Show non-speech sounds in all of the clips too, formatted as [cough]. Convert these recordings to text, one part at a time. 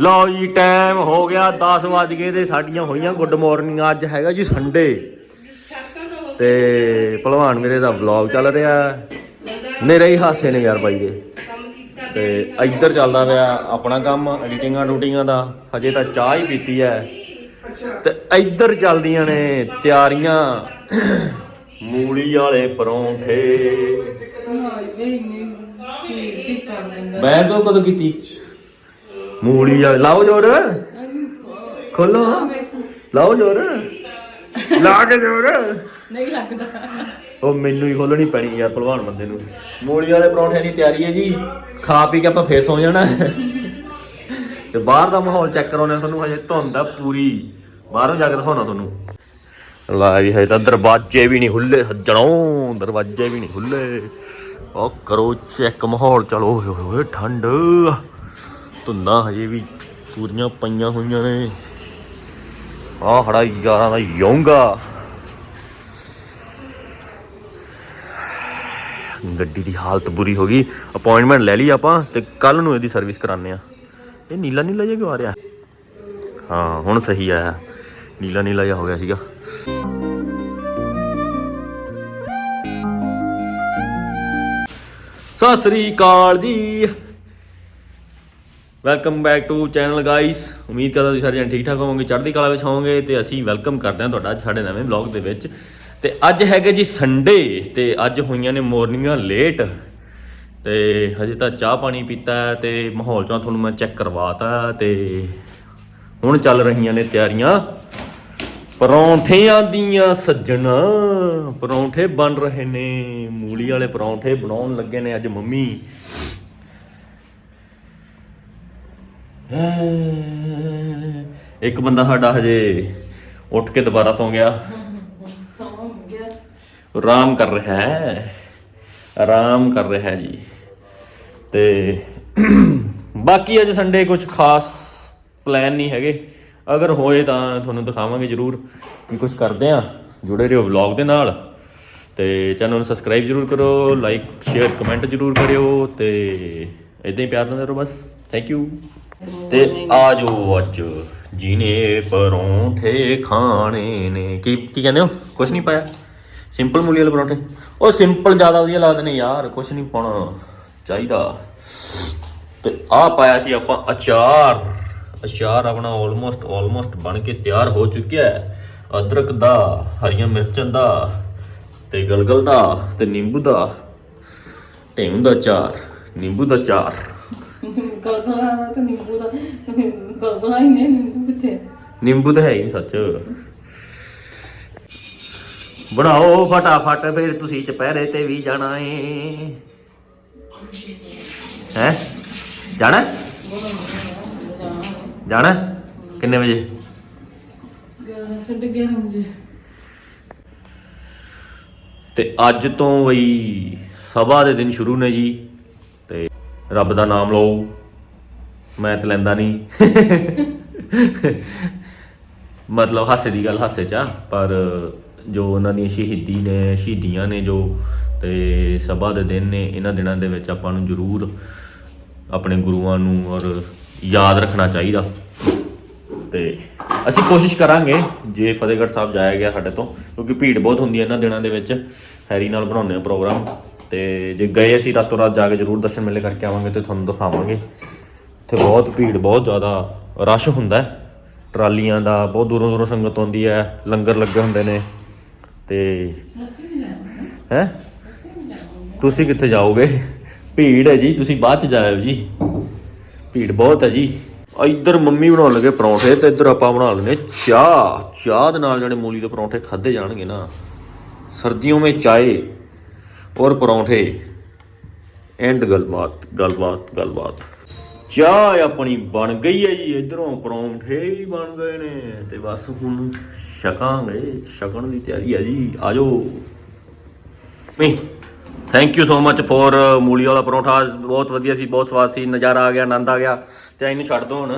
ਲਓ ਜੀ ਟਾਈਮ ਹੋ ਗਿਆ 10 ਵਜ ਗਏ ਤੇ ਸਾਡੀਆਂ ਹੋਈਆਂ ਗੁੱਡ ਮਾਰਨਿੰਗ ਅੱਜ ਹੈਗਾ ਜੀ ਸੰਡੇ ਤੇ ਭਲਵਾਨ ਮੇਰੇ ਦਾ ਵਲੌਗ ਚੱਲ ਰਿਹਾ। ਨੇਰੇ ਹੀ ਹਾਸੇ ਨੇ ਯਾਰ ਬਾਈ ਦੇ। ਤੇ ਇੱਧਰ ਚੱਲਦਾ ਪਿਆ ਆਪਣਾ ਕੰਮ ਐਡੀਟਿੰਗਾਂ ਰੂਟਿੰਗਾਂ ਦਾ। ਹਜੇ ਤਾਂ ਚਾਹ ਹੀ ਪੀਤੀ ਐ। ਤੇ ਇੱਧਰ ਚੱਲਦੀਆਂ ਨੇ ਤਿਆਰੀਆਂ। ਮੂਲੀ ਵਾਲੇ ਪਰੌਂਠੇ। ਮੈਂ ਤੋਂ ਕਦੋਂ ਕੀਤੀ? ਮੂਲੀ ਵਾਲੇ। ਲਾਓ ਜੋਰ। ਖੋਲੋ। ਲਾਓ ਜੋਰ। ਲਾ ਕੇ ਜੋਰ। ਨਹੀਂ ਲੱਗਦਾ। ਉਹ ਮੈਨੂੰ ਹੀ ਖੋਲਣੀ ਪੈਣੀ ਯਾਰ ਭਲਵਾਨ ਬੰਦੇ ਨੂੰ। ਮੂਲੀ ਵਾਲੇ ਪਰੌਂਠੇ ਦੀ ਤਿਆਰੀ ਹੈ ਜੀ। ਖਾ ਪੀ ਕੇ ਆਪਾਂ ਫੇਰ ਸੌ ਜਾਣਾ। ਤੇ ਬਾਹਰ ਦਾ ਮਾਹੌਲ ਚੈੱਕ ਕਰਾਉਣੇ ਤੁਹਾਨੂੰ ਹਜੇ ਧੁੰਦ ਆ ਪੂਰੀ। ਬਾਹਰੋਂ ਜਾ ਕੇ ਦਿਖਾਉਣਾ ਤੁਹਾਨੂੰ। ਲਾ ਵੀ ਹਜੇ ਤਾਂ ਦਰਵਾਜ਼ੇ ਵੀ ਨਹੀਂ ਖੁੱਲੇ ਸੱਜਣੋ। ਦਰਵਾਜ਼ੇ ਵੀ ਨਹੀਂ ਖੁੱਲੇ ਉਹ ਕਰੋ ਚੈੱਕ ਮਾਹੌਲ। ਚਲੋ ਓਏ ਹੋਏ ਠੰਡ। ਧੁੰਦਾਂ ਹਜੇ ਵੀ ਪੂਰੀਆਂ ਪਈਆਂ ਹੋਈਆਂ ਨੇ। ਆਹ ਖੜਾ ਯਾਰਾਂ ਦਾ ਯੋਂਗਾ। ਗੱਡੀ ਦੀ ਹਾਲਤ ਬੁਰੀ ਹੋ ਗਈ। ਅਪਾਇੰਟਮੈਂਟ ਲੈ ਲਈ ਆਪਾਂ ਤੇ ਕੱਲ ਨੂੰ ਇਹਦੀ ਸਰਵਿਸ ਕਰਾਣੇ ਆ ਇਹ ਨੀਲਾ ਨੀਲਾ ਜਿਹਾ ਕਿਉਂ ਆ ਰਿਹਾ? ਹਾਂ, ਹੁਣ ਸਹੀ ਆਇਆ। ਨੀਲਾ ਨੀਲਾ ਜਿਹਾ ਹੋ ਗਿਆ ਸੀਗਾ। Sat Sri Akal ji. Welcome back to channel guys ਉਮੀਦ ਕਰਦਾ ਤੁਸੀਂ ਸਾਰੇ ਜਣ ਠੀਕ ਠਾਕ ਹੋਵੋਗੇ ਚੜ੍ਹਦੀ ਕਲਾ ਵਿੱਚ ਹੋਵੋਗੇ ਤੇ ਅਸੀਂ ਵੈਲਕਮ ਕਰਦੇ ਹਾਂ ਤੁਹਾਡਾ ਅੱਜ ਸਾਡੇ ਨਵੇਂ ਵਲੌਗ ਦੇ ਵਿੱਚ ਤੇ ਅੱਜ ਹੈਗੇ ਜੀ ਸੰਡੇ ਤੇ ਅੱਜ ਹੋਈਆਂ ਨੇ ਮਾਰਨਿੰਗਾਂ ਲੇਟ ਤੇ ਹਜੇ ਤਾਂ ਚਾਹ ਪਾਣੀ ਪੀਤਾ ਹੈ ਤੇ ਮਾਹੌਲ ਚੋਂ ਤੁਹਾਨੂੰ ਮੈਂ ਚੈੱਕ ਕਰਵਾਤਾ ਤੇ ਹੁਣ ਚੱਲ ਰਹੀਆਂ ਨੇ ਤਿਆਰੀਆਂ ਪਰੌਂਠਿਆਂ ਦੀਆਂ ਸੱਜਣਾ ਪਰੌਂਠੇ ਬਣ ਰਹੇ ਨੇ ਮੂਲੀ ਵਾਲੇ ਪਰੌਂਠੇ ਬਣਾਉਣ ਲੱਗੇ ਨੇ ਅੱਜ ਮੰਮੀ ਇੱਕ ਬੰਦਾ ਸਾਡਾ ਹਜੇ ਉੱਠ ਕੇ ਦੁਬਾਰਾ ਸੌਂ ਗਿਆ। ਸੌਂ ਗਿਆ ਆਰਾਮ ਕਰ ਰਿਹਾ ਹੈ। ਆਰਾਮ ਕਰ ਰਿਹਾ ਹੈ ਜੀ। ਤੇ ਬਾਕੀ ਅੱਜ ਸੰਡੇ ਕੁਝ ਖਾਸ ਪਲਾਨ ਨਹੀਂ ਹੈਗੇ। ਅਗਰ ਹੋਏ ਤਾਂ ਤੁਹਾਨੂੰ ਦਿਖਾਵਾਂਗੇ ਜਰੂਰ ਕਿ ਕੁਝ ਕਰਦੇ ਆ ਜੁੜੇ ਰਹੋ ਵਲੌਗ ਦੇ ਨਾਲ। ਤੇ ਚੈਨਲ ਨੂੰ ਸਬਸਕ੍ਰਾਈਬ ਜਰੂਰ ਕਰੋ ਲਾਈਕ ਸ਼ੇਅਰ ਕਮੈਂਟ ਜਰੂਰ ਕਰਿਓ। ਤੇ ਇਦਾਂ ਹੀ ਪਿਆਰ ਦਿੰਦੇ ਰਹੋ ਬਸ। ਥੈਂਕ ਯੂ ਤੇ ਆ ਜੋ ਅੱਜ ਜੀਨੇ ਪਰੌਂਠੇ ਖਾਣੇ ਨੇ। ਕੀ ਕੀ ਕਹਿੰਦੇ ਹੋ? ਕੁਝ ਨਹੀਂ ਪਾਇਆ? ਸਿੰਪਲ ਮੂਲੀ ਵਾਲੇ ਪਰੌਂਠੇ? ਉਹ ਸਿੰਪਲ ਜ਼ਿਆਦਾ ਵਧੀਆ ਲੱਗਦੇ ਨੇ ਯਾਰ ਕੁਝ ਨਹੀਂ ਪਾਉਣਾ ਚਾਹੀਦਾ। ਤੇ ਆ ਪਾਇਆ ਸੀ ਆਪਾਂ ਅਚਾਰ। ਅਚਾਰ ਆਪਣਾ ਆਲਮੋਸਟ ਆਲਮੋਸਟ ਬਣ ਕੇ ਤਿਆਰ ਹੋ ਚੁੱਕਿਆ ਹੈ। ਅਦਰਕ ਦਾ, ਹਰੀਆਂ ਮਿਰਚਾਂ ਦਾ ਤੇ ਗਲਗਲ ਦਾ ਤੇ ਨਿੰਬੂ ਦਾ। ਟੇਮ ਦਾ ਅਚਾਰ, ਨਿੰਬੂ ਦਾ ਚਾਰ ਗਲਗਲਾ ਤੇ ਨਿੰਬੂ ਦਾ ਗਲਗਲਾ ਹੀ ਨੇ ਨਿੰਬੂ ਕਿੱਥੇ ਨਿੰਬੂ ਤਾਂ ਹੈ ਹੀ ਨਹੀਂ ਸੱਚ। ਬਣਾਓ ਫਟਾਫਟ ਫਿਰ ਤੁਸੀਂ ਚੁਪਹਿਰੇ ਤੇ ਵੀ ਜਾਣਾ ਏ। ਹੈ? ਜਾਣਾ? ਜਾਣਾ? ਕਿੰਨੇ ਵਜੇ? 11:30 ਵਜੇ। ਤੇ ਅੱਜ ਤੋਂ ਬਈ ਸਭਾ ਦੇ ਦਿਨ ਸ਼ੁਰੂ ਨੇ ਜੀ। ਰੱਬ ਦਾ ਨਾਮ ਲਓ। ਮੈਂ ਤੇ ਲੈਂਦਾ ਨਹੀਂ। ਮਤਲਬ ਹਾਸੇ ਦੀ ਗੱਲ ਹਾਸੇ ਚ ਆ, ਪਰ ਜੋ ਉਹਨਾਂ ਦੀਆਂ ਸ਼ਹੀਦੀ ਨੇ, ਸ਼ਹੀਦੀਆਂ ਨੇ ਜੋ, ਤੇ ਸਭਾ ਦੇ ਦਿਨ ਨੇ, ਇਹਨਾਂ ਦਿਨਾਂ ਦੇ ਵਿੱਚ ਆਪਾਂ ਨੂੰ ਜ਼ਰੂਰ ਆਪਣੇ ਗੁਰੂਆਂ ਨੂੰ ਔਰ ਯਾਦ ਰੱਖਣਾ ਚਾਹੀਦਾ। ਤੇ ਅਸੀਂ ਕੋਸ਼ਿਸ਼ ਕਰਾਂਗੇ, ਜੇ ਫਤਿਹਗੜ੍ਹ ਸਾਹਿਬ ਜਾਇਆ ਗਿਆ ਸਾਡੇ ਤੋਂ, ਕਿਉਂਕਿ ਭੀੜ ਬਹੁਤ ਹੁੰਦੀ ਹੈ ਇਹਨਾਂ ਦਿਨਾਂ ਦੇ ਵਿੱਚ। ਹੈਰੀ ਨਾਲ ਬਣਾਉਂਦੇ ਆ ਪ੍ਰੋਗਰਾਮ। ਤੇ ਜੇ ਗਏ ਅਸੀਂ ਰਾਤੋਂ ਰਾਤ ਜਾ ਕੇ ਜ਼ਰੂਰ ਦਰਸ਼ਨ ਮੇਲੇ ਕਰਕੇ ਆਵਾਂਗੇ ਤੇ ਤੁਹਾਨੂੰ ਦਿਖਾਵਾਂਗੇ। ਇੱਥੇ ਬਹੁਤ ਭੀੜ, ਬਹੁਤ ਜ਼ਿਆਦਾ ਰਸ਼ ਹੁੰਦਾ ਹੈ। ਟਰਾਲੀਆਂ ਦਾ ਬਹੁਤ ਦੂਰੋਂ ਦੂਰੋਂ ਸੰਗਤ ਆਉਂਦੀ ਹੈ, ਲੰਗਰ ਲੱਗੇ ਹੁੰਦੇ ਨੇ ਤੇ ਹੈ? ਤੁਸੀਂ ਕਿੱਥੇ ਜਾਓਗੇ? ਭੀੜ ਹੈ ਜੀ, ਤੁਸੀਂ ਬਾਅਦ ਚ ਜਾਇਓ ਜੀ। ਭੀੜ ਬਹੁਤ ਹੈ ਜੀ। ਇੱਧਰ ਮੰਮੀ ਬਣਾਉਣ ਲੱਗੇ ਪਰੌਂਠੇ ਤੇ ਇੱਧਰ ਆਪਾਂ ਬਣਾ ਲੈਨੇ ਚਾਹ। ਚਾਹ ਦੇ ਨਾਲ ਜਿਹੜੇ ਮੂਲੀ ਦੇ ਪਰੌਂਠੇ ਖਾਦੇ ਜਾਣਗੇ ਨਾ। ਸਰਦੀਆਂ ਵਿੱਚ ਚਾਏ। ਔਰ ਪਰੌਂਠੇ। ਐਂਡ ਗੱਲਬਾਤ ਗੱਲਬਾਤ ਗੱਲਬਾਤ। ਚਾਹ ਆਪਣੀ ਬਣ ਗਈ ਹੈ ਜੀ ਇਧਰੋਂ ਪਰੌਂਠੇ ਵੀ ਬਣ ਗਏ ਨੇ ਤੇ ਬਸ ਹੁਣ ਛਕਾਂਗੇ ਛਕਣ ਦੀ ਤਿਆਰੀ ਹੈ ਜੀ। ਆਜੋ। ਨਹੀਂ thank you so much for ਮੂਲੀ ਵਾਲਾ ਪਰੌਂਠਾ। ਬਹੁਤ ਵਧੀਆ ਸੀ ਬਹੁਤ ਸਵਾਦ ਸੀ ਨਜ਼ਾਰਾ ਆ ਗਿਆ ਆਨੰਦ ਆ ਗਿਆ। ਤੇ ਇਹਨੂੰ ਛੱਡ ਦੋ ਹੁਣ।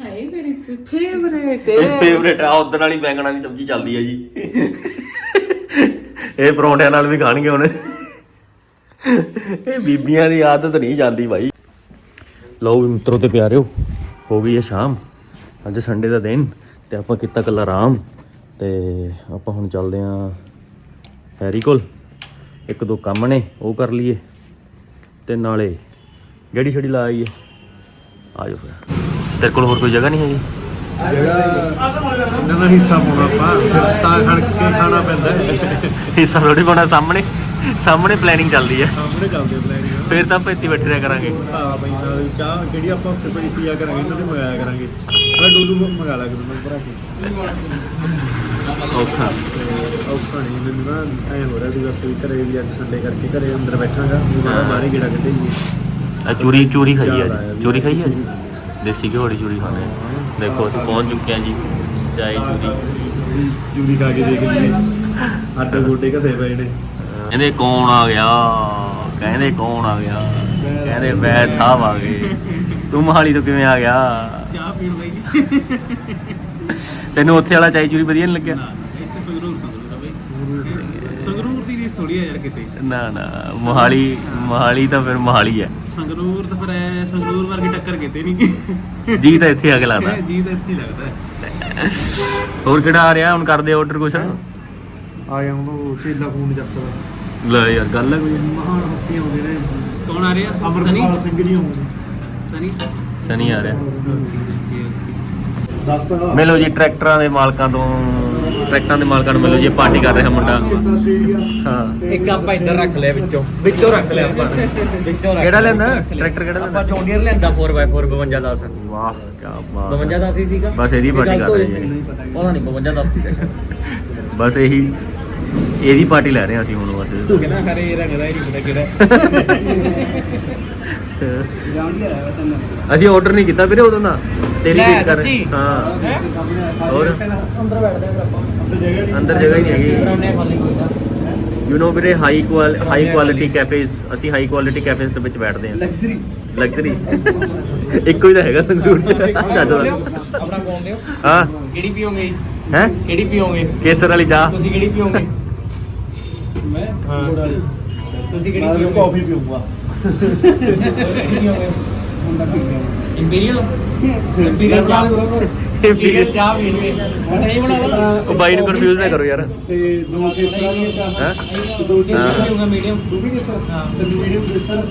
ਹਾਏ ਮੇਰੀ ਫੇਵਰੇਟ ਫੇਵਰੇਟ [laughs] ਆ ਉਧਰ ਵਾਲੀ ਬੈਂਗਣਾ ਦੀ ਸਬਜ਼ੀ ਚੱਲਦੀ ਹੈ ਜੀ। ਇਹ ਪਰੌਂਠਿਆਂ ਨਾਲ ਵੀ ਖਾਣਗੇ ਹੁਣ। ਇਹ ਬੀਬੀਆਂ ਦੀ ਆਦਤ ਨਹੀਂ ਜਾਂਦੀ ਭਾਈ ਲਓ ਵੀ ਮਿੱਤਰੋ ਤੇ ਪਿਆਰਿਓ, ਹੋ ਗਈ ਹੈ ਸ਼ਾਮ। ਅੱਜ ਸੰਡੇ ਦਾ ਦਿਨ ਤੇ ਆਪਾਂ ਕੀਤਾ ਕੱਲ ਆਰਾਮ। ਤੇ ਆਪਾਂ ਹੁਣ ਚੱਲਦੇ ਆਂ ਫੈਰੀ ਕੋਲ। ਇੱਕ ਦੋ ਕੰਮ ਨੇ, ਉਹ ਕਰ ਲਈਏ। ਤੇ ਨਾਲੇ ਗੜੀ ਛੜੀ ਲਾ ਆਈਏ ਆ ਜਾਓ ਫਿਰ। ਤੇਰੇ ਕੋਲ ਹੋਰ ਕੋਈ ਜਗ੍ਹਾ ਨਹੀਂ ਹੈਗੀ? ਹਿੱਸਾ ਪਾਉਣਾ ਆਪਾਂ ਫਿਰ ਤਾਂ ਖੜ ਕੇ ਖਾਣਾ ਪੈਂਦਾ ਹੈ। ਹਿੱਸਾ ਥੋੜੀ ਪਾਉਣਾ ਸਾਹਮਣੇ ਸਾਹਮਣੇ ਪਲੈਨਿੰਗ ਚੱਲਦੀ ਹੈ। ਸਾਹਮਣੇ ਚੱਲਦੇ ਪਲੈਨਿੰਗ ਫਿਰ ਤਾਂ ਆਪਾਂ ਇੱਥੇ ਬੈਠੇ ਰਿਹਾ ਕਰਾਂਗੇ। ਹਾਂ ਬਈ ਨਾਲ ਚਾਹ ਕਿਹੜੀ ਆਪਾਂ ਉੱਥੇ ਬੜੀ ਪੀਆ ਕਰਾਂਗੇ ਇਹਨਾਂ ਦੇ ਮੰਗਾਇਆ ਕਰਾਂਗੇ। ਮੈਂ ਡੋਲੂ ਮੰਗਾ ਲਾ ਕਰੂੰ ਮੈਂ ਭਰਾ ਕੇ। ਔਖਾ। ਤੇ ਔਖਾ ਨਹੀਂ ਮੈਨੂੰ ਨਾ ਐ ਹੋ ਰਿਹਾ ਸੀ ਬਸ ਵੀ ਘਰੇ ਵੀ ਅੱਜ ਸੰਡੇ ਕਰਕੇ ਘਰੇ ਅੰਦਰ ਬੈਠਾਂਗਾ ਵੀ ਮੈਂ ਬਾਹਰ ਹੀ ਗੇੜਾ ਕੱਢੇਗੀ ਆ ਚੂਰੀ ਚੂਰੀ ਖਾਈ ਆ ਜੀ ਚੂਰੀ ਖਾਈ ਆ ਜੀ ਦੇਸੀ ਵਾਲੀ ਚੂਰੀ ਖਾਣੇ ਦੇਖੋ ਅਸੀਂ ਪਹੁੰਚ ਚੁੱਕੇ ਆ ਜੀ ਚਾय ਚੂਰੀ। ਚੂਰੀ ਖਾ ਕੇ ਦੇਖ ਲਈਏ। ਆਟੇ ਗੋਡੇ ਘਸੇ ਪਏ ਨੇ। ਕਹਿੰਦੇ ਕੌਣ ਆ ਗਿਆ? ਕਹਿੰਦੇ ਕੌਣ ਆ ਗਿਆ? ਕਹਿੰਦੇ ਵੈਦ ਸਾਹਿਬ ਆ ਗਏ। ਤੂੰ ਮਹਾਲੀ ਤੋਂ ਕਿਵੇਂ ਆ ਗਿਆ? ਚਾਹ ਪੀਣ ਬਈ ਤੈਨੂੰ ਉੱਥੇ ਵਾਲਾ ਚਾय ਚੂਰੀ ਵਧੀਆ ਨਹੀਂ ਲੱਗਿਆ ਇੱਥੇ ਸੰਗਰੂਰ ਸੰਗਰੂਰ ਆ ਬਈ ਸੰਗਰੂਰ ਦੀ ਰੀਸ ਥੋੜੀ ਆ ਯਾਰ ਕਿਤੇ? ਨਾ ਨਾ ਮੋਹਾਲੀ ਮੋਹਾਲੀ ਤਾਂ ਫਿਰ ਮੋਹਾਲੀ ਹੈ। ਸੰਗਰੂਰ ਤਾਂ ਫਿਰ ਐ ਸੰਗਰੂਰ ਵਰਗੀ ਟੱਕਰ ਕਿਤੇ ਨਹੀਂ ਜੀ ਤਾਂ ਇੱਥੇ ਆ ਕੇ ਲੱਗਦਾ। [laughs] ਜੀ ਤਾਂ ਇੱਥੇ ਹੀ ਲੱਗਦਾ। ਹੈ ਹੋਰ ਕਿਹੜਾ ਆ ਰਿਹਾ? ਹੁਣ ਕਰਦੇ ਆਰਡਰ ਕੁਛ? ਆ ਗਿਆ ਉਹ ਚੇਲਾ ਫੋਨ ਚੱਕਦਾ ਲੈ। ਯਾਰ ਗੱਲ ਹੈ ਕੋਈ? ਮਹਾਨ ਹਸਤੀਆਂ ਆਉਂਦੇ ਨੇ। ਕੌਣ ਆ ਰਿਹਾ? ਅਮਰਪਾਲ ਸਿੰਘ ਜੀ ਆਉਂਦੇ ਸਨੀ? ਸਨੀ ਆ ਰਿਹਾ। ਦੱਸਦਾ ਮਿਲੋ ਜੀ ਟਰੈਕਟਰਾਂ ਦੇ ਮਾਲਕਾਂ ਤੋਂ ਟਰੈਕਟਰਾਂ ਦੇ ਮਾਲਕਾਂ ਨੂੰ ਮਿਲੋ ਜੀ ਇਹ ਪਾਰਟੀ ਕਰ ਰਿਹਾ ਮੁੰਡਾ। ਹਾਂ। ਇੱਕ ਆਪਾਂ ਇੱਧਰ ਰੱਖ ਲਿਆ ਵਿੱਚੋਂ। ਵਿੱਚੋਂ ਰੱਖ ਲਿਆ ਆਪਾਂ। ਵਿੱਚੋਂ ਰੱਖ ਕਿਹੜਾ ਲਿਆ। ਲੈਂਦਾ? ਟਰੈਕਟਰ ਕਿਹੜਾ ਆਪਾਂ ਲੈਂਦਾ? ਜੌਂਡੀਅਰ ਲੈਂਦਾ 4x4 5210 ਵਾਹ ਕੀ ਬਾਤ 5210 ਹੀ ਸੀਗਾ। ਬਸ ਇਹਦੀ ਪਾਰਟੀ ਕਰ ਰਹੇ ਜੀ ਜੀ। ਪਤਾ ਨਹੀਂ 5210 ਸੀਗਾ ਸ਼ਾਇਦ। ਬਸ ਇਹੀ ਇਹਦੀ ਪਾਰਟੀ ਲੈ ਰਹੇ ਹਾਂ ਅਸੀਂ ਹੁਣ ਬਸ। ਤੂੰ ਕਹਿੰਦਾ ਹਰੇ ਰੰਗ ਦਾ ਹੀ ਨਹੀਂ ਪਤਾ ਕਿਹੜਾ। ਅਸੀਂ ਆਰਡਰ ਨਹੀਂ ਕੀਤਾ ਵੀਰੇ ਉਦੋਂ ਦਾ। ਤੇਰੀ ਲੈ, ਵੇਟ ਕਰ ਰਹੇ। ਸੱਚੀ? ਹਾਂ। ਹੋਰ? ਅੰਦਰ ਬੈਠਦੇ ਆ ਆਪਾਂ ਅੰਦਰ ਜਗ੍ਹਾ ਹੀ ਨਹੀਂ ਹੈਗੀ। ਬਰਾਉਨੇ ਖਾਲੀ ਕੋਈ ਨਾ ਯੂ نو ਵੀਰੇ ਹਾਈ ਕੁਆਲ ਹਾਈ ਕੁਆਲਿਟੀ ਕੈਫੇਜ਼ ਅਸੀਂ ਹਾਈ ਕੁਆਲਿਟੀ ਕੈਫੇਜ਼ ਦੇ ਵਿੱਚ ਬੈਠਦੇ ਹਾਂ। ਲਗਜ਼ਰੀ ਲਗਜ਼ਰੀ ਇੱਕੋ ਹੀ ਤਾਂ ਹੈਗਾ ਸੰਗਰੂਰ ਚ। ਚੱਜ ਦਾ। ਆਪਣਾ ਕੌਣ ਦਿਓ ਹਾਂ। ਕਿਹੜੀ ਪੀਓਗੇ? ਹੈ? ਕਿਹੜੀ ਪੀਓਗੇ? ਕੇਸਰ ਵਾਲੀ ਚਾਹ। ਤੁਸੀਂ ਕਿਹੜੀ ਪੀਓਗੇ? ਮੈਂ ਹਾਂ। ਤੁਸੀਂ ਕਿਹੜੀ ਮੈਂ ਪੀਓਗੇ ਕਾਫੀ ਪੀਊਂਗਾ। ਕਿਹੜੀ ਪੀਓਗੇ ਇੰਪੀਰੀਅਲ ਇੰਪੀਰੀਅਲ ਚਾਹ ਇੰਪੀਰੀਅਲ ਚਾਹ ਪੀਣਗੇ ਨਹੀਂ ਬਣਾ ਲਾ ਉਹ ਬਾਈ ਨੂੰ ਕਨਫਿਊਜ਼ ਨਾ ਕਰੋ ਯਾਰ। ਤੇ ਦੋ ਕੇਸਰਾਂ ਦੀਆਂ ਚਾਹ। ਹੈਂ? ਤੇ ਦੋ ਕਿਸ ਕੇਸਰ ਪੀਓਗਾ ਮੀਡੀਅਮ ਦੋ ਵੀ ਕੇਸਰ। ਹਾਂ। ਤੇ ਮੀਡੀਅਮ ਕੇਸਰ।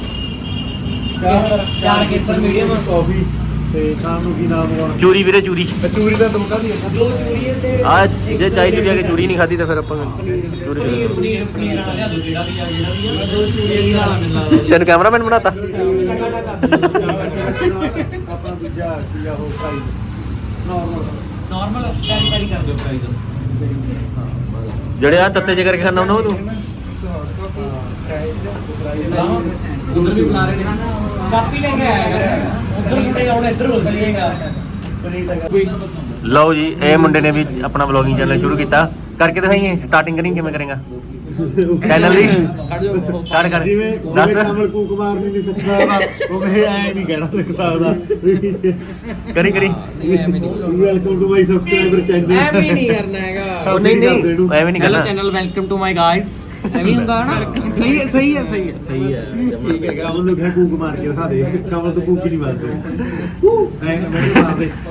ਕੇਸਰ, ਚਾਰ ਕੇਸਰ medium। ਕਾਫੀ ਤੇ ਖਾਣ ਨੂੰ ਕੀ ਨਾਮ ਹੋਣਾ? ਚੂਰੀ ਵੀਰੇ ਚੂਰੀ। ਚੂਰੀ ਦਾ ਦੀ ਹੈ। ਦੋ ਚੂਰੀ ਤੇ ਆ ਜੇ ਚਾਈ ਚੂਰੀ ਆ ਕੇ ਚੂਰੀ ਨਹੀਂ ਖਾਦੀ ਤਾਂ ਫਿਰ ਆਪਾਂ ਚੂਰੀ ਪਨੀਰ ਪਨੀਰ ਪਨੀਰ ਵਾਲਾ ਲਿਆ ਦੋ ਜਿਹੜਾ ਵੀ ਆ ਜਿਹੜਾ ਵੀ ਆ ਦੋ ਚੂਰੀ ਵਾਲਾ ਮਿਲ ਲਾ ਤੈਨੂੰ ਕੈਮਰਾਮੈਨ ਬਣਾਤਾ? ਆਪਣਾ ਦੂਜਾ ਕੀ ਆ ਉਹ price normal normal carry carry ਕਰ ਦਿਓ ਪ੍ਰਾਈਸ ਜਿਹੜੇ ਆ ਤੱਤੇ ਜੇ ਕਰਕੇ ਖਾਣਾ ਉਹਨਾਂ ਤੂੰ? ਉਧਰ ਵੀ ਬਣਾ ਰਹੇ ਨੇ। ਕਾਪੀ ਲੈ ਕੇ ਆਇਆ ਕਰ ਉਧਰ ਛੁੱਟੇਗਾ ਹੁਣ ਇੱਧਰ ਹੋ ਜਾਏਗਾ। ਲਓ ਜੀ ਇਹ ਮੁੰਡੇ ਨੇ ਵੀ ਆਪਣਾ ਵਲੌਗਿੰਗ ਚੈਨਲ ਸ਼ੁਰੂ ਕੀਤਾ। ਕਰਕੇ ਦਿਖਾਈਏ ਸਟਾਰਟਿੰਗ ਕਰੀ ਕਿਵੇਂ ਕਰੇਗਾ? ਚੈਨਲ ਦੀ? ਕਰ ਕਰ। ਜਿਵੇਂ ਦੱਸ। ਕਮਲ ਕੂਕ ਮਾਰਨੀ ਨਹੀਂ ਸਕਦਾ ਉਹ ਮੈਂ ਐ ਨਹੀਂ ਕਹਿਣਾ ਸਕਦਾ। ਕਰੀ ਕਰੀ। Welcome to my subscriber channel ਐਵੇਂ ਨਹੀਂ ਕਰਨਾ ਹੈਗਾ। ਨਹੀਂ ਨਹੀਂ। ਐਵੇਂ ਨਹੀਂ ਕਰਨਾ। Channel welcome to my guys ਐਵੇਂ ਹੁੰਦਾ ਨਾ ਸਹੀ ਹੈ ਸਹੀ ਹੈ ਸਹੀ ਹੈ। ਸਹੀ ਹੈ ਕਮਲ ਨੂੰ ਕਹਿ ਕੂਕ ਮਾਰ ਕੇ ਦਿਖਾ ਦੇ। ਕਮਲ ਤੋਂ ਕੂਕ ਹੀ ਨਹੀਂ ਮਾਰਦੇ।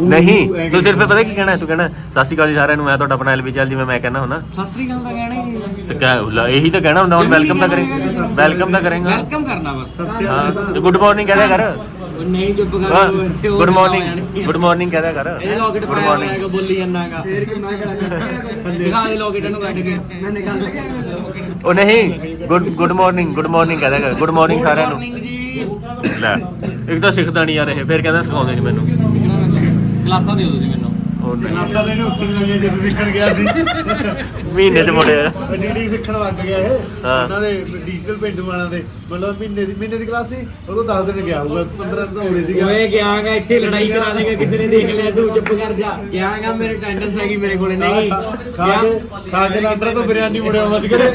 ਨਹੀਂ ਤੂੰ ਸਿਰਫ ਪਤਾ ਕੀ ਕਹਿਣਾ ਹੈ? ਤੂੰ ਕਹਿਣਾ ਸਤਿ ਸ਼੍ਰੀ ਅਕਾਲ ਜੀ ਸਾਰਿਆਂ ਨੂੰ ਮੈਂ ਤੁਹਾਡਾ ਆਪਣਾ ਐਲਵੀ ਚੱਲ ਜਿਵੇਂ ਮੈਂ ਕਹਿਣਾ ਹੁੰਦਾ। ਸਤਿ ਸ੍ਰੀ ਅਕਾਲ ਤਾਂ ਕਹਿਣਾ ਹੀ ਨਹੀਂ। ਤੇ ਕਹਿ ਲੈ, ਇਹੀ ਤਾਂ ਕਹਿਣਾ ਹੁੰਦਾ ਹੁਣ ਵੈਲਕਮ ਤਾਂ ਕਰੇਗਾ। ਵੈਲਕਮ ਤਾਂ ਕਰੇਗਾ। ਵੈਲਕਮ ਕਰਨਾ ਬਸ। ਹਾਂ ਤੇ ਗੁੱਡ ਮਾਰਨਿੰਗ ਕਹਿ ਦਿਆ ਕਰ। ਨਹੀਂ ਚੁੱਪ ਕਰ ਹਾਂ ਗੁੱਡ ਮਾਰਨਿੰਗ। ਗੁੱਡ ਮਾਰਨਿੰਗ ਕਹਿ ਦਿਆ ਕਰ। ਇਹ ਲੋਕੇਟ ਗੁੱਡ ਮਾਰਨਿੰਗ ਬੋਲੀ ਜਾਂਦਾਗਾ ਫੇਰ ਕਿ ਮੈਂ ਕਿਹੜਾ ਦਿਖਾ ਦੇ ਲੋਕੇਟ ਨੂੰ ਕੱਢ ਕੇ। ਮੈਂ ਨਿਕਲ ਗਿਆ। ਉਹ ਨਹੀਂ good good morning good morning ਕਹਿ ਦਿਆ ਕਰ ਗੁੱਡ ਮਾਰਨਿੰਗ ਸਾਰਿਆਂ ਨੂੰ। ਲੈ ਇੱਕ ਤਾਂ ਸਿੱਖਦਾ ਨਹੀਂ ਯਾਰ ਇਹ ਫਿਰ ਕਹਿੰਦਾ ਸਿਖਾਉਂਦੇ ਨਹੀਂ ਮੈਨੂੰ। ਕਲਾਸਾਂ ਦਿਓ ਤੁਸੀਂ ਮੈਨੂੰ। ਉਹ ਨਹੀਂ। ਨਾਸਾ ਦੇ ਨੇ ਉੱਥੇ ਲਈਆਂ ਜਦੋਂ ਸਿੱਖਣ ਗਿਆ ਸੀ। ਮਹੀਨੇ ਚ ਮੁੜਿਆ ਡੀਡੀ ਸਿੱਖਣ ਲੱਗ ਗਿਆ ਇਹ। ਹਾਂ। ਉਹਨਾਂ ਦੇ ਡਿਜੀਟਲ ਪਿੰਡੂ ਵਾਲਿਆਂ ਦੇ। ਮਤਲਬ ਮਹੀਨੇ ਦੀ ਮਹੀਨੇ ਦੀ ਕਲਾਸ ਸੀ ਉਦੋਂ 10 ਦਿਨ ਗਿਆ ਹੋਊਗਾ 15 ਤਾਂ ਹੋਣੇ ਸੀਗਾ। ਓਏ ਗਿਆਗਾ ਇੱਥੇ ਲੜਾਈ ਕਰਾ ਦੇਗਾ ਕਿਸੇ ਨੇ ਦੇਖ ਲਿਆ ਤੂੰ ਚੁੱਪ ਕਰ ਜਾ। ਗਿਆਗਾ ਮੇਰੇ ਅਟੈਂਡੈਂਸ ਹੈਗੀ ਮੇਰੇ ਕੋਲੇ ਨਹੀਂ। ਖਾ ਕੇ ਖਾ ਕੇ ਲੰਡਰ ਤੋਂ ਬਿਰਿਆਨੀ ਮੁੜਿਆ ਮਤ ਕਰੇ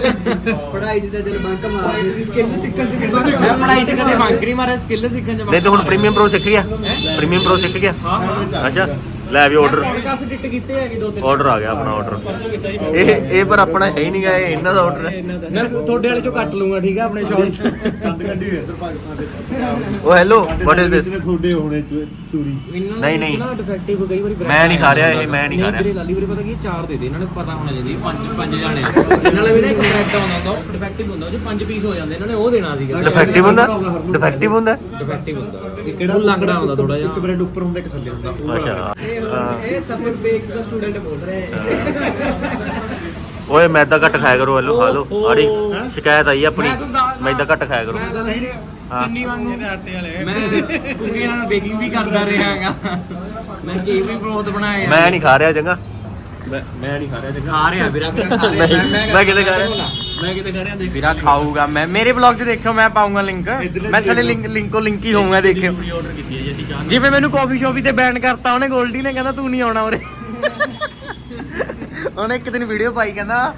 ਪੜਾਈ ਚ ਤਾਂ ਜਦ ਬੰਕ ਮਾਰਦੇ ਸੀ ਸਕਿੱਲ ਸਿੱਖਣ ਸੀ ਮੈਂ ਪੜਾਈ ਤੇ ਕਦੇ ਬੰਕ ਨਹੀਂ ਮਾਰਿਆ ਸਕਿੱਲ ਸਿੱਖਣ ਚ ਨਹੀਂ ਤੂੰ ਹੁਣ ਪ੍ਰੀਮੀਅਮ ਪ੍ਰੋ ਸਿੱਖ ਗਿਆ? ਪ੍ਰੀਮੀਅਮ ਪ੍ਰੋ ਸਿੱਖ ਗਿਆ? ਅੱਛਾ। ਲੈ ਵੀ ਆਰਡਰ ਪੋਡਕਾਸਟ ਡਿਟ ਕੀਤੇ ਹੈਗੇ ਦੋ ਤਿੰਨ। ਆਰਡਰ ਆ ਗਿਆ ਆਪਣਾ ਆਰਡਰ ਇਹ ਇਹ ਪਰ ਆਪਣਾ ਹੈ ਹੀ ਨਹੀਂ ਗਾ ਇਹ ਇਹਨਾਂ ਦਾ ਆਰਡਰ ਹੈ। ਮੈਂ ਤੁਹਾਡੇ ਵਾਲੇ ਚੋਂ ਕੱਟ ਲੂੰਗਾ ਠੀਕ ਹੈ ਆਪਣੇ ਸ਼ਾਰਟਸ ਕੰਦ ਕੱਢੀ ਹੋਈ ਇੱਧਰ ਪਾਕਿਸਤਾਨ ਦੇ ਉਹ ਹੈਲੋ ਵਾਟ ਇਜ਼ ਦਿਸ ਤੁਹਾਡੇ ਹੋਣੇ ਚੂ- ਚੂਰੀ। ਨਹੀਂ, ਨਹੀਂ। ਨਾ ਡਿਫੈਕਟਿਵ ਕਈ ਵਾਰੀ ਮੈਂ ਨਹੀਂ ਖਾ ਰਿਹਾ ਇਹ, ਮੈਂ ਨਹੀਂ ਖਾ ਰਿਹਾ। ਵੀਰੇ ਲਾਲੀ ਵੀਰੇ ਪਤਾ ਕੀ ਚਾਰ ਦੇ ਦੇ ਇਹਨਾਂ ਨੂੰ ਪਤਾ ਹੋਣਾ ਚਾਹੀਦਾ ਪੰਜ ਪੰਜ ਜਾਣੇ। ਇਹਨਾਂ ਨਾਲ ਵੀਰੇ ਇੱਕ ਬ੍ਰੈਡ ਆਉਂਦਾ ਹੁੰਦਾ ਡਿਫੈਕਟਿਵ ਹੁੰਦਾ ਉਹ 'ਚ ਪੰਜ ਪੀਸ ਹੋ ਜਾਂਦੇ ਇਹਨਾਂ ਨੇ ਉਹ ਦੇਣਾ ਸੀਗਾ। ਡਿਫੈਕਟਿਵ ਹੁੰਦਾ? ਡਿਫੈਕਟਿਵ ਹੁੰਦਾ? ਡਿਫੈਕਟਿਵ ਹੁੰਦਾ। ਇਹ ਕਿਹੜਾ ਉਹ ਲੰਗੜਾ ਹੁੰਦਾ ਥੋੜਾ ਜਿਹਾ। ਇੱਕ ਬ੍ਰੈਡ ਉੱਪਰ ਹੁੰਦਾ ਇੱਕ ਥੱਲੇ ਹੁੰਦਾ। ਉਹ ਅੱਛਾ। ਇਹ ਸਫਰ ਬੇਕਸ ਦਾ ਸਟੂਡੈਂਟ ਬੋਲ ਰਹੇ ਹੈ। ਓਏ ਮੈਦਾ ਘੱਟ ਖਾਇਆ ਕਰੋ ਹੈਲੋ ਖਾ ਲਓ। ਆੜੀ ਸ਼ਿਕਾਇਤ ਆਈ ਆਪਣੀ। ਮੈਂ ਤੁਹਾਨੂੰ। ਮੈਦਾ ਘੱਟ ਖਾਇਆ ਕਰੋ। ਮੈਂ ਤਾਂ ਵੀਰੇ ਹਾਂ। ਚੰਨੀ ਵਾਂਗੂ ਆਟੇ ਵਾਲੇ ਮੈਂ ਕਿਉਂਕਿ ਇਹਨਾਂ ਨੂੰ ਬੇਕਿੰਗ ਵੀ ਕਰਦਾ ਰਿਹਾਗਾ ਮੈਂ ਕੇਕ ਵੀ ਬਹੁਤ ਬਣਾਏ ਆ ਮੈਂ ਨਹੀਂ ਖਾ ਰਿਹਾ ਚੰਗਾ। ਮੈਂ ਮੈਂ ਨਹੀਂ ਖਾ ਰਿਹਾ ਚੰਗਾ। ਖਾ ਰਿਹਾ ਵੀਰਾ ਵੀਰਾ ਖਾ ਰਿਹਾ। ਨਹੀਂ, ਮੈਂ ਕਿਤੇ ਖਾ ਰਿਹਾ। ਮੈਂ ਕਿਤੇ ਦੇਖ ਵੀਰਾ ਖਾਊਗਾ ਮੈਂ ਮੇਰੇ ਬਲੌਗ 'ਚ ਦੇਖਿਓ ਮੈਂ ਪਾਉਂਗਾ ਲਿੰਕ ਮੈਂ ਥੱਲੇ ਲਿੰਕ ਲਿੰਕੋ ਲਿੰਕ ਹੀ ਹੋਊਗਾ ਦੇਖਿਓ। ਆਰਡਰ ਕੀਤੀ ਹੈ ਜੀ ਅਸੀਂ ਚਾਹ ਜਿਵੇਂ ਮੈਨੂੰ ਕਾਫੀ ਸ਼ੋਪ ਤੇ ਬੈਨ ਕਰਤਾ ਉਹਨੇ ਗੋਲਡੀ ਨੇ ਕਹਿੰਦਾ ਤੂੰ ਨਹੀਂ ਆਉਣਾ ਉਰੇ। [laughs] ਉਹਨੇ ਇੱਕ ਦਿਨ ਵੀਡੀਓ ਪਾਈ ਕਹਿੰਦਾ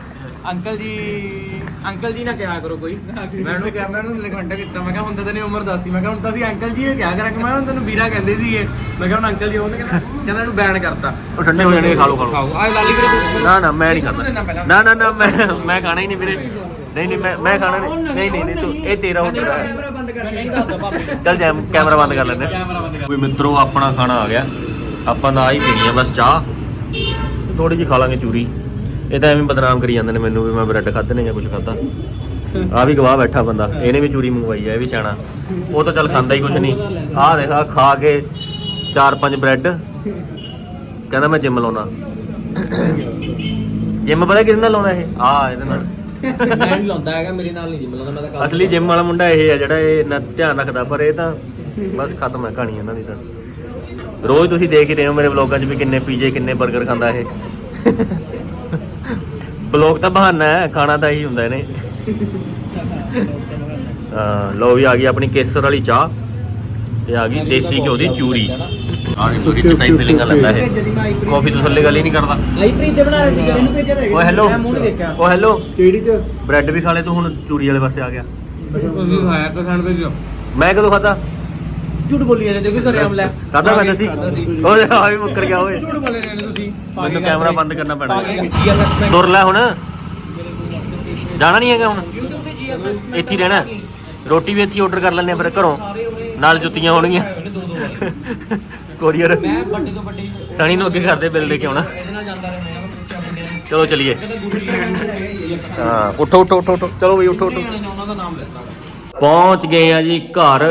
ਅੰਕਲ ਜੀ ਅੰਕਲ ਜੀ ਨਾ ਕਿਹਾ ਕਰੋ ਕੋਈ। ਮੈਂ ਉਹਨੂੰ ਕਿਹਾ ਮੈਂ ਉਹਨੂੰ ਰਿਕਮੈਂਡ ਕੀਤਾ। ਮੈਂ ਕਿਹਾ ਹੁਣ ਤਾਂ ਤੇਰੀ ਉਮਰ ਦੱਸਤੀ। ਮੈਂ ਕਿਹਾ ਹੁਣ ਤਾਂ ਅਸੀਂ ਅੰਕਲ ਜੀ ਇਹ ਕਿਹਾ ਕਰਾਂਗੇ। ਮੈਂ ਹੁਣ ਤੈਨੂੰ ਵੀਰਾ ਕਹਿੰਦੇ ਸੀਗੇ। ਮੈਂ ਕਿਹਾ ਹੁਣ ਅੰਕਲ ਜੀ ਉਹਨੇ ਕਹਿੰਦਾ ਕਹਿੰਦਾ ਇਹਨੂੰ ਬੈਨ ਕਰਤਾ। ਉਹ ਠੰਡੇ ਹੋ ਜਾਣਗੇ ਖਾ ਲਓ ਖਾ ਲਓ। ਖਾਓ ਆ ਲਾਲੀ ਵੀਰੇ ਨਾ ਨਾ ਮੈਂ ਨਹੀਂ ਖਾਂਦਾ। ਨਾ ਨਾ ਨਾ ਮੈਂ ਮੈਂ ਖਾਣਾ ਹੀ ਨਹੀਂ ਵੀਰੇ। ਨਹੀਂ ਨਹੀਂ ਮੈਂ ਮੈਂ ਖਾਣਾ ਨਹੀਂ। ਨਹੀਂ ਨਹੀਂ ਨਹੀਂ ਤੂੰ ਇਹ ਤੇਰਾ ਆਰਡਰ ਹੈ ਕੈਮਰਾ ਬੰਦ ਕਰਕੇ ਦੱਸਦਾ ਚੱਲ ਜੈ ਕੈਮਰਾ ਬੰਦ ਕਰ ਲੈਂਦੇ ਵੀ ਮਿੱਤਰੋ ਆਪਣਾ ਖਾਣਾ ਆ ਗਿਆ। ਆਪਾਂ ਤਾਂ ਆ ਹੀ ਪੀਣੀ ਆ ਬਸ ਚਾਹ। ਥੋੜੀ ਜਿਹੀ ਖਾ ਲਾਂਗੇ ਚੂਰੀ। ਇਹ ਤਾਂ ਐਵੇਂ ਬਦਨਾਮ ਕਰੀ ਜਾਂਦੇ ਨੇ ਮੈਨੂੰ ਵੀ ਮੈਂ ਬ੍ਰੈਡ ਖਾਦੇ ਨੇ ਜਾਂ ਕੁਝ ਖਾਦਾ ਆ ਵੀ ਗਵਾਹ ਬੈਠਾ ਬੰਦਾ ਇਹਨੇ ਵੀ ਚੂਰੀ ਮੰਗਵਾਈ ਆ ਇਹ ਵੀ ਸਿਆਣਾ। ਉਹ ਤਾਂ ਚੱਲ ਖਾਂਦਾ ਹੀ ਕੁਝ ਨਹੀਂ। ਆਹ ਦੇਖ ਆਹ ਖਾ ਕੇ ਚਾਰ ਪੰਜ ਬ੍ਰੈਡ। ਕਹਿੰਦਾ ਮੈਂ ਜਿਮ ਲਾਉਣਾ। ਜਿਮ ਪਤਾ ਕਿਹਦੇ ਨਾਲ ਲਾਉਣਾ ਇਹ? ਆ ਇਹਦੇ ਨਾਲ। ਮੈਂ ਨਹੀਂ ਲਾਉਂਦਾ ਹੈਗਾ ਮੇਰੇ ਨਾਲ ਨਹੀਂ ਜਿਮ ਲਾਉਂਦਾ ਮੈਂ ਤਾਂ ਅਸਲੀ ਜਿਮ ਵਾਲਾ ਮੁੰਡਾ ਇਹ ਹੈ ਜਿਹੜਾ ਇਹ ਨਾ ਧਿਆਨ ਰੱਖਦਾ ਪਰ ਇਹ ਤਾਂ ਬਸ ਖਤਮ ਹੈ ਕਹਾਣੀ ਇਹਨਾਂ ਦੀ ਤਾਂ। ਰੋਜ਼ ਤੁਸੀਂ ਦੇਖ ਹੀ ਰਹੇ ਹੋ ਮੇਰੇ ਵਲੌਗਾਂ 'ਚ ਵੀ ਕਿੰਨੇ ਪੀਜੇ ਕਿੰਨੇ 버ਗਰ ਖਾਂਦਾ ਇਹ। ਵਲੌਗ ਤਾਂ ਬਹਾਨਾ ਹੈ ਖਾਣਾ ਤਾਂ ਇਹੀ ਹੁੰਦਾ ਇਹਨੇ। ਹਾਂ ਲੋ ਵੀ ਆ ਗਈ ਆਪਣੀ ਕੇਸਰ ਵਾਲੀ ਚਾਹ ਤੇ ਆ ਗਈ ਦੇਸੀ ਘਿਓ ਦੀ ਚੂਰੀ। ਆ ਗਈ ਫੀਲਿੰਗ ਕਾਫੀ ਤੋਂ ਥੱਲੇ ਗੱਲ ਹੀ ਨਹੀਂ ਕਰਦਾ। ਆਈ ਪ੍ਰੀਤ ਦੇ ਬਣਾਇਆ ਸੀਗਾ। ਤੈਨੂੰ ਭੇਜਿਆ ਤਾਂ ਓਏ ਹੈਲੋ ਮੈਂ ਮੂੰਹ ਨੀ ਦੇਖਿਆ। ਓ ਹੈਲੋ ਕਿਹੜੀ ਚ ਬ੍ਰੈਡ ਵੀ ਖਾ ਲੈ ਤੂੰ ਹੁਣ ਚੂਰੀ ਵਾਲੇ ਪਾਸੇ ਆ ਗਿਆ। ਤੁਸੀਂ ਖਾਇਆ ਮੈਂ ਕਦੋਂ ਖਾਦਾ ਝੂਠ ਬੋਲੀ ਜਾਂਦੇ ਦੇਖੋ ਸਰ ਆਮ ਲੈ। ਖਾਦਾ ਮੈਂ ਦੱਸੀ ਓਏ ਆ ਵੀ ਮੁੱਕਰ ਗਿਆ ਓਏ। ਝੂਠ ਬੋਲੇ ਨੇ ਤੁਸੀਂ। ਮੈਨੂੰ ਕੈਮਰਾ ਬੰਦ ਕਰਨਾ ਪੈਣਾ। ਤੁਰ ਲੈ ਹੁਣ। ਜਾਣਾ ਨਹੀਂ ਹੈਗਾ ਹੁਣ। ਇੱਥੇ ਹੀ ਰਹਿਣਾ। ਰੋਟੀ ਵੀ ਇੱਥੇ ਆਰਡਰ ਕਰ ਲੈਣੇ ਫਿਰ ਘਰੋਂ। ਨਾਲ ਜੁੱਤੀਆਂ ਹੋਣਗੀਆਂ। ਦੋ ਦੋ ਕੋਰੀਅਰ। ਮੈਂ ਵੱਡੇ ਤੋਂ ਵੱਡੇ ਸਣੀ ਨੂੰ ਅੱਗੇ ਕਰਦੇ ਬਿੱਲ ਲੈ ਕੇ ਆਉਣਾ। ਜਾਂਦਾ ਚਲੋ ਚਲੀਏ। ਹਾਂ ਉੱਠੋ ਉੱਠੋ ਉੱਠੋ ਚਲੋ ਬਈ ਉੱਠੋ ਉੱਠੋ। ਦਾ ਪਹੁੰਚ ਗਏ ਆ ਜੀ ਘਰ।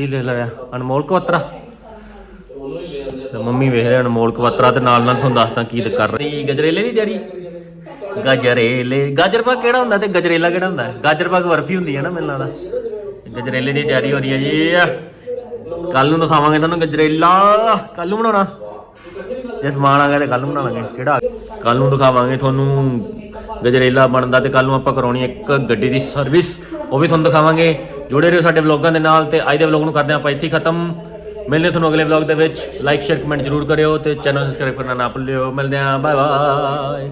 ਕੀ ਲੈ ਲਿਆ ਅਨਮੋਲ ਕਵਤਰਾ? ਤੇ ਮੰਮੀ ਵੇਖ ਰਹੇ ਅਨਮੋਲ ਕਵਤਰਾ ਤੇ ਨਾਲ ਨਾਲ ਤੁਹਾਨੂੰ ਦੱਸਦਾ ਕੀ ਕਰ ਰਹੀ। ਗਜਰੇਲੇ ਦੀ ਤਿਆਰੀ ਗਜਰੇਲੇ। ਗਾਜਰ ਕਿਹੜਾ ਹੁੰਦਾ ਤੇ ਗਜਰੇਲਾ ਕਿਹੜਾ ਹੁੰਦਾ? ਗਾਜਰ ਬਰਫੀ ਹੁੰਦੀ ਹੈ ਨਾ ਮੈਨੂੰ ਲੱਗਦਾ ਗਜਰੇਲੇ ਦੀ ਤਿਆਰੀ ਹੋ ਰਹੀ ਹੈ ਜੀ। ਕੱਲ ਨੂੰ ਦਿਖਾਵਾਂਗੇ ਤੁਹਾਨੂੰ ਗਜਰੇਲਾ। ਕੱਲ ਨੂੰ ਬਣਾਉਣਾ? ਜੇ ਸਮਾਨ ਆ ਗਿਆ ਤੇ ਕੱਲ ਨੂੰ ਬਣਾ ਕਿਹੜਾ? ਕੱਲ ਨੂੰ ਦਿਖਾਵਾਂਗੇ ਤੁਹਾਨੂੰ ਗਜਰੇਲਾ ਬਣਦਾ ਤੇ ਕੱਲ ਨੂੰ ਆਪਾਂ ਕਰਾਉਣੀ ਇੱਕ ਗੱਡੀ ਦੀ ਸਰਵਿਸ। ਉਹ ਵੀ ਤੁਹਾਨੂੰ ਦਿਖਾਵਾਂਗੇ। ਜੁੜੇ ਰਹੋ ਸਾਡੇ ਵਲੌਗਾਂ ਦੇ ਨਾਲ ਤੇ ਅੱਜ ਦੇ ਵਲੌਗ ਨੂੰ ਕਰਦੇ ਹਾਂ ਆਪਾਂ ਇੱਥੇ ਖਤਮ। ਮਿਲਦੇ ਹਾਂ ਤੁਹਾਨੂੰ ਅਗਲੇ ਵਲੌਗ ਦੇ ਵਿੱਚ। ਲਾਈਕ ਸ਼ੇਅਰ ਕਮੈਂਟ ਜ਼ਰੂਰ ਕਰਿਓ ਤੇ ਚੈਨਲ ਸਬਸਕ੍ਰਾਈਬ ਕਰਨਾ ਨਾ ਭੁੱਲਿਓ। ਮਿਲਦੇ ਹਾਂ ਬਾਏ ਬਾਏ